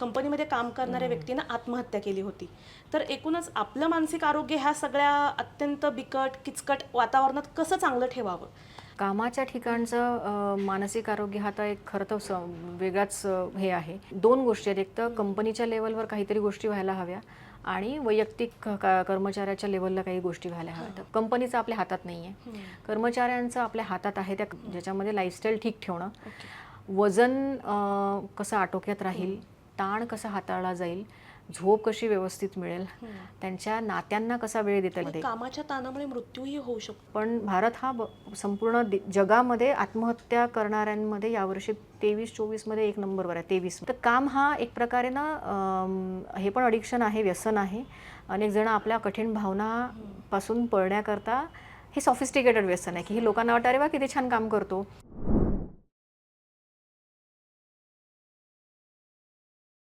कंपनीमध्ये काम करणाऱ्या व्यक्तीनं आत्महत्या केली होती. तर एकूणच आपलं मानसिक आरोग्य ह्या सगळ्या अत्यंत बिकट किचकट वातावरणात कसं चांगलं ठेवावं? कामाच्या ठिकाणचं मानसिक आरोग्य हा तर एक खरं तर वेगळाच हे आहे. दोन गोष्टी आहेत. एक तर कंपनीच्या लेवलवर काहीतरी गोष्टी व्हायला हव्या आणि वैयक्तिक कर्मचाऱ्याच्या लेवलला काही गोष्टी व्हायला हव्या. तर कंपनीचं आपल्या हातात नाही आहे. कर्मचाऱ्यांचं आपल्या हातात आहे त्या ज्याच्यामध्ये लाईफस्टाईल ठीक ठेवणं. वजन कसं आटोक्यात राहील ताण कसा हाताळला जाईल झोप कशी व्यवस्थित मिळेल त्यांच्या नात्यांना कसा वेळ देता येईल कामाच्या ताणामुळे मृत्यूही होऊ शकतो. पण भारत हा संपूर्ण जगामध्ये आत्महत्या करणाऱ्यांमध्ये यावर्षी तेवीस चोवीसमध्ये एक नंबरवर आहे तेवीस. तर काम हा एक प्रकारे ना हे पण अडिक्शन आहे व्यसन आहे. अनेक जण आपल्या कठीण भावनापासून पळण्याकरता हे सॉफिस्टिकेटेड व्यसन आहे की हे लोकांना वाटतं अरे वा किती छान काम करतो.